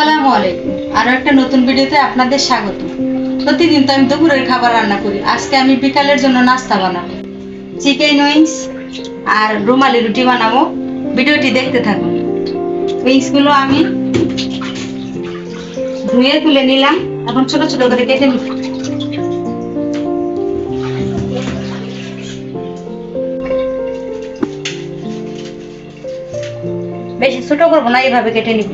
আসসালামু আলাইকুম। আরও একটা নতুন ভিডিওতে আপনাদের স্বাগত। প্রতিদিন তো আমি দুপুরের খাবার রান্না করি। আজকে আমি বিকালের জন্য নাস্তা বানাবো। চিকেন উইংস আর রুমালি রুটি বানাবো। ভিডিওটি দেখতে থাকুন। উইংসগুলো আমি ধুয়ে তুলে নিলাম। এখন ছোট ছোট করে কেটে নিব। বেশি ছোট করব না, এইভাবে কেটে নিব।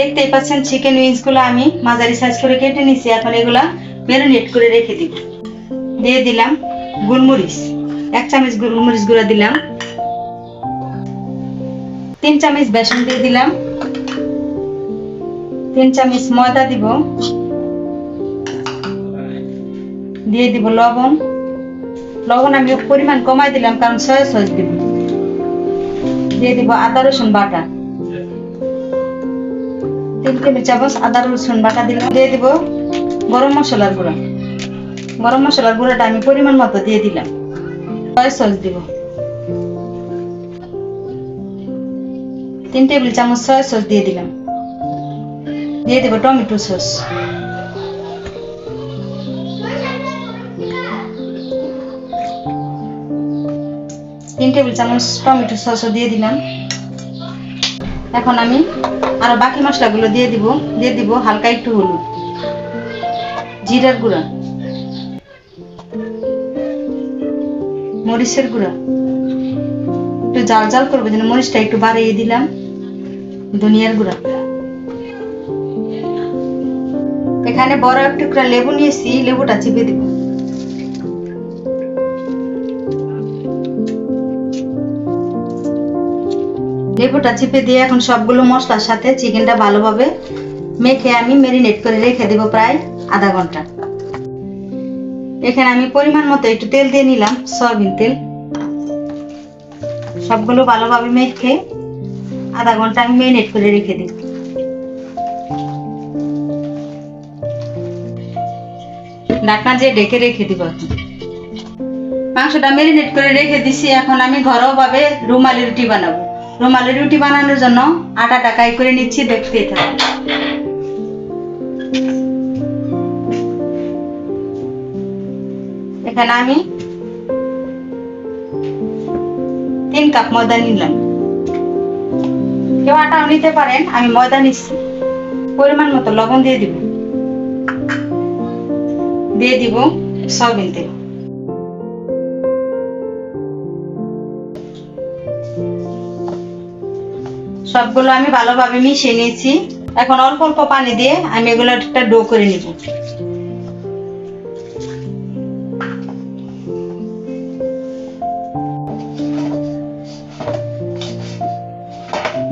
দেখতেই পাচ্ছেন চিকেন উইংসগুলো আমি মাঝারি সাইজ করে কেটে নিছি, এখন এগুলা ম্যারিনেট করে রেখে দিব। দিয়ে দিলাম গোলমরিচ এক চামচ গোলমরিচ গুঁড়া দিলাম। তিন চামচ বেসন দিয়ে দিলাম। তিন চামচ ময়দা দিব। দিয়ে দিব লবণ। লবণ আমি পরিমাণ কমাই দিলাম, কারণ সয়া সস দিব। দিয়ে দিব আদা রসুন বাটা। তিন টেবিল চামচ আদা, রসুন বাটা দিলাম দিয়ে দিব গরম মশলার গুঁড়া। গরম মশলার গুঁড়াটা আমি পরিমাণ মতো দিয়ে দিলাম। সয়া সস দিব। তিন টেবিল চামচ সয়া সস দিয়ে দিলাম। দিয়ে দেবো টমেটো সস। তিন টেবিল চামচ টমেটো সসও দিয়ে দিলাম। এখন আমি আরও বাকি মশলাগুলো দিয়ে দিব দিয়ে দিব হালকা একটু হলুদ। জিরার গুঁড়া। মরিচের গুঁড়া। একটু জাল জাল করব, যেন মরিচটা একটু বাড়িয়ে দিলাম। ধনিয়ার গুঁড়া। এখানে বড় এক টুকরা লেবু নিয়েছি, লেবুটা চিপে দিব। লেবুটা চিপে দিয়ে এখন সবগুলো মশলার সাথে চিকেনটা ভালোভাবে মেখে আমি মেরিনেট করে রেখে দেবো প্রায় আধা ঘণ্টা। এখানে আমি পরিমাণ মতো একটু তেল দিয়ে নিলাম, সয়াবিন তেল। সবগুলো ভালোভাবে মেখে আধা ঘণ্টা আমি মেরিনেট করে রেখে দিই। ঢাকনা দিয়ে ডেকে রেখে দিব মাংসটা মেরিনেট করে রেখে দিছি, এখন আমি ঘরোয়া ভাবে রুমালি রুটি বানাবো। রুমালি রুটি বানানোর জন্য আটাটা কাই করে নিচ্ছি, দেখতে থাকুন। এখানে আমি তিন কাপ ময়দা নিলাম। কেউ আটাও নিতে পারেন, আমি ময়দা নিচ্ছি। পরিমাণ মতো লবণ দিয়ে দিব। দিয়ে দিব সয়াবিন তেল। সবগুলো আমি ভালোভাবে মিশিয়ে নিয়েছি। এখন অল্প অল্প পানি দিয়ে আমি এগুলো একটা ডো করে নিব।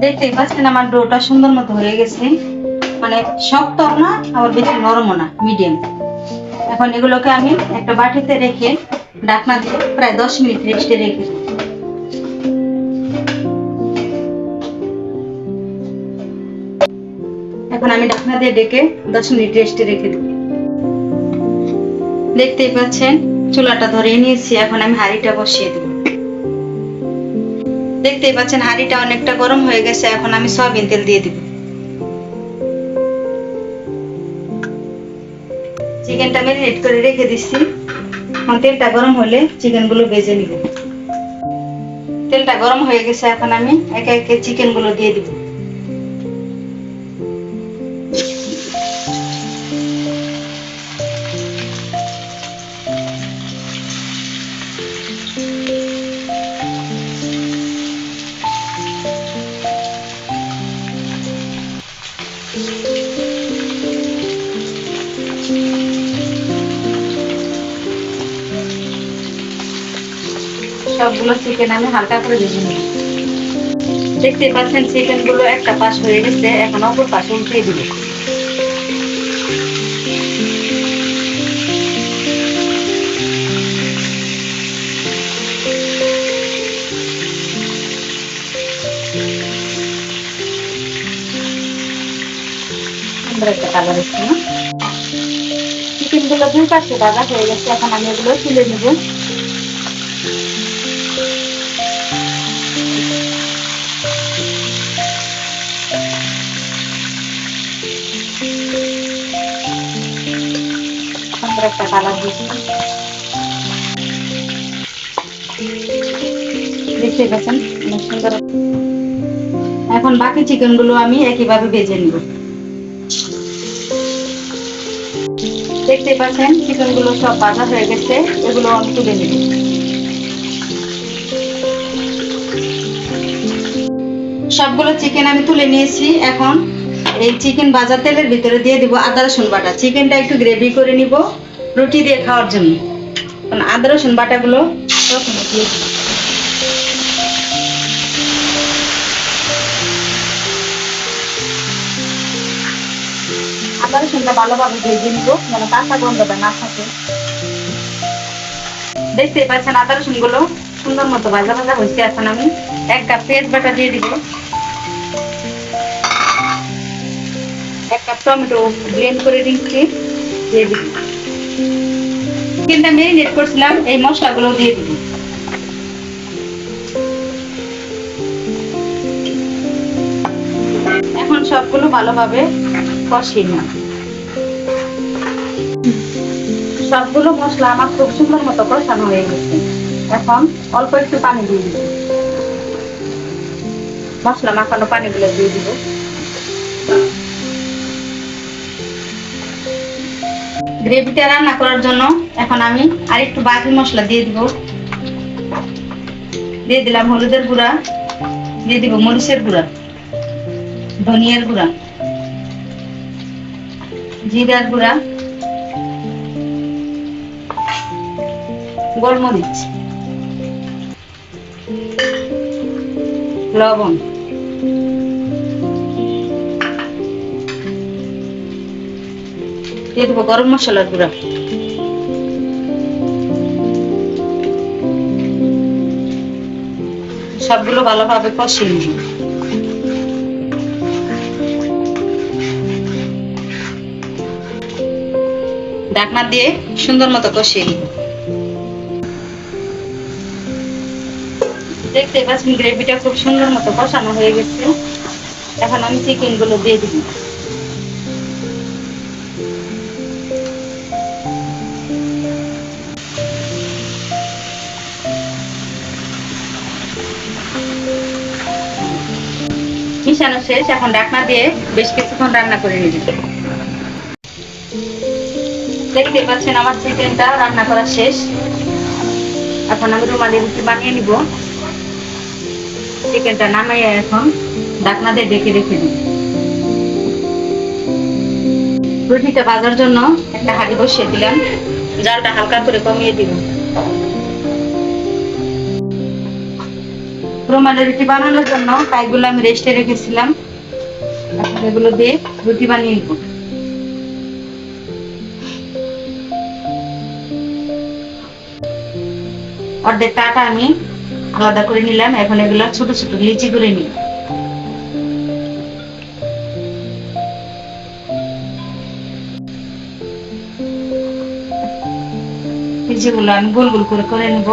দেখতেই পাচ্ছেন আমার ডোটা সুন্দর মতো হয়ে গেছে। মানে শক্ত না, আবার বেশি নরমও না মিডিয়াম এখন এগুলোকে আমি একটা বাটিতে রেখে ঢাকনা দিয়ে প্রায় দশ মিনিট রেস্টে রেখে আমি ঢাকনা দিয়ে ডেকে দশ মিনিট রেস্টে রেখে দেব দেখতেই পাচ্ছেন, চুলাটা ধরিয়ে নিয়েছি, এখন আমি হাঁড়িটা বসিয়ে দেব দেখতেই পাচ্ছেন, হাঁড়িটা অনেকটা গরম হয়ে গেছে, এখন আমি সয়াবিন তেল দিয়ে দিব চিকেনটা ম্যারিনেট করে রেখে দিচ্ছি। তেলটা গরম হলে চিকেনগুলো ভেজে নিব। তেলটা গরম হয়ে গেছে, এখন আমি একে একে চিকেনগুলো দিয়ে দিব। সবগুলো চিকেন আমি হালকা করে ভেজে নিই। দেখতে পাচ্ছেন চিকেনগুলো একটা পাশ হয়ে গেছে, এখন অপর পাশে উঠিয়ে দিব। সুন্দর একটা কালার এসছে না। চিকেন চিকেনগুলো দুই পাশে ভাজা হয়ে গেছে, এখন আমি এগুলো তুলে নেব। একটা কালার দিচ্ছি দেখতে পাচ্ছেন অনেক সুন্দর এখন বাকি চিকেনগুলো আমি একইভাবে ভেজে নিব। দেখতে পাচ্ছেন চিকেনগুলো সব ভাজা হয়ে গেছে, এগুলো আমি তুলে নিব। সবগুলো চিকেন আমি তুলে নিয়েছি, এখন এই চিকেন ভাজা তেলের ভিতরে দিয়ে দিব আদা রসুন বাটা। চিকেনটা একটু গ্রেভি করে নিব। রুটি দিয়ে খাওয়ার জন্য। কারণ আদা, রসুন বাটাগুলো দিয়ে আদা, রসুনটা ভালোভাবে ভেজে নিব, যেন কাঁচা গন্ধটা না থাকে। দেখতেই পাচ্ছেন আদা রসুনগুলো সুন্দর মতো ভাজা ভাজা হয়েছে এখন আমি। এক কাপ পেঁয়াজ বাটা দিয়ে দিব। এক কাপ টমেটো ব্লেন্ড করে দিচ্ছি দিয়ে দিব চিকেনটা মেরিনেট করছিলাম, এই মশলাগুলো দিয়ে দিব। এখন সবগুলো ভালোভাবে কষিয়ে নিই সবগুলো মশলা আমার খুব সুন্দর মতো কষানো হয়ে গেছে। এখন অল্প একটু পানি দিয়ে দিব। মশলা মাখানো পানিগুলো দিয়ে দিব। গ্রেভিটা রান্না করার জন্য এখন আমি আর একটু বাকি মশলা দিয়ে দিব। দিয়ে দিলাম হলুদের গুঁড়া, দিয়ে দিব মরিচের গুঁড়া, ধনিয়ার গুঁড়া, জিরার গুঁড়া, গোলমরিচ, লবণ দিয়ে দেবো গরম মশলার গুঁড়া। সবগুলো ভালোভাবে কষিয়ে নিব। ঢাকনা দিয়ে সুন্দর মতো নিব। দেখতে পাচ্ছেন গ্রেভিটা খুব সুন্দর মতো কষানো হয়ে গেছে। এখন আমি চিকেনগুলো দিয়ে দিব। মিশানো শেষ, এখন ঢাকনা দিয়ে বেশ কিছুক্ষণ রান্না করে নিব দেখতে পাচ্ছেন আমার চিকেনটা রান্না করা শেষ। এখন আমি রুমালি রুটি বানিয়ে নিব। চিকেনটা নামাইয়া এখন ঢাকনা দিয়ে ডেকে রেখে দিব রুটিটা ভাজার জন্য একটা হাঁড়ি বসিয়ে দিলাম। জালটা হালকা করে কমিয়ে দিব। রুমালি রুটি বানানোর জন্য কাইগুলো আমি রেস্টে রেখেছিলাম। এখন এগুলো দিয়ে রুটি বানিয়ে নিব। অর্ধেক টাকা আমি আলাদা করে নিলাম। এখন এগুলো ছোট ছোট লিচি করে নিই লিচিগুলো আমি গোল গোল করে করে নিব।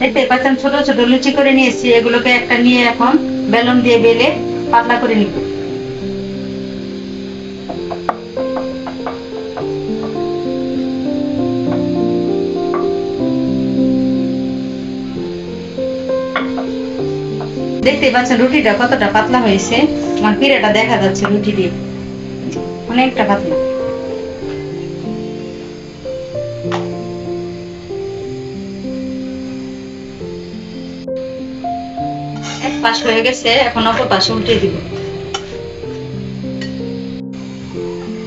দেখতে পাচ্ছেন ছোট ছোট লুচি করে নিয়েছি, এগুলোকে একটা নিয়ে এখন বেলুন দিয়ে বেলে পাতলা করে নিব। দেখতে পাচ্ছেন রুটিটা কতটা পাতলা হয়েছে, আমার পিড়াটা দেখা যাচ্ছে রুটি দিয়ে। অনেকটা পাতলা। পাশ হয়ে গেছে, এখন অপর পাশে উল্টে দিব।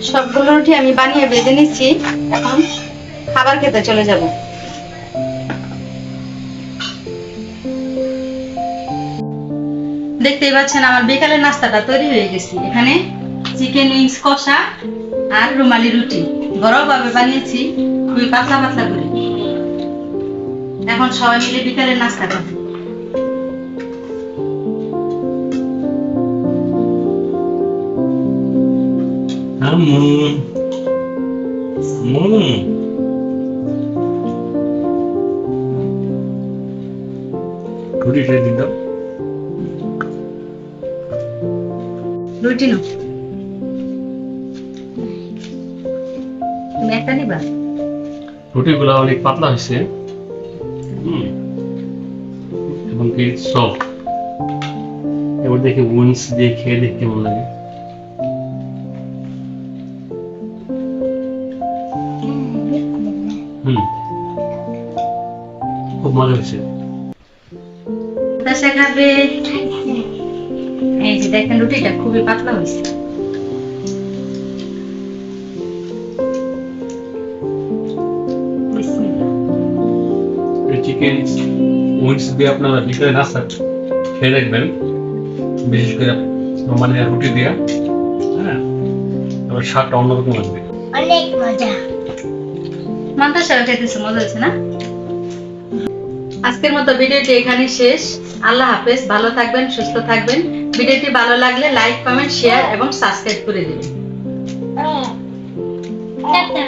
সবগুলো রুটি আমি বানিয়ে বেঁধে নিচ্ছি। এখন খাবার খেতে চলে যাব। দেখতেই পাচ্ছেন আমার বিকালের নাস্তাটা তৈরি হয়ে গেছে। এখানে চিকেন উইংস, কষা আর রুমালি রুটি। গরম ভাবে বানিয়েছি, খুবই পাতলা পাতলা করে। এখন সবাই মিলে বিকালের নাস্তা খাব। আম্মু আম্মু রুটিটা দিন দাও রুটি নো তুমি একটা নিবা? রুটিগুলো অনেক পাতলা হয়েছে। হুম এবং কি সফট এবার দেখি উইন্স দিয়ে খেয়ে দেখতে কেমন লাগে। মজা হয়েছে তাসা খাবে। এই যে দেখেন রুটিটা খুবই পাতলা হয়েছে। চিকেন উইংস দিয়ে আপনারা বিকেলে নাস্তা খেয়ে দেখবেন। বিশেষ করে মানে রুটি দিয়ে। হ্যাঁ এবার স্বাদটা অন্যরকম অনেক মজা। সারা খেতেছে মজা হচ্ছে না? আজকের মতো ভিডিওটি এখানে শেষ। আল্লাহ হাফেজ, ভালো থাকবেন, সুস্থ থাকবেন। ভিডিওটি ভালো লাগলে লাইক, কমেন্ট, শেয়ার এবং সাবস্ক্রাইব করে দিবেন। ডাক্তার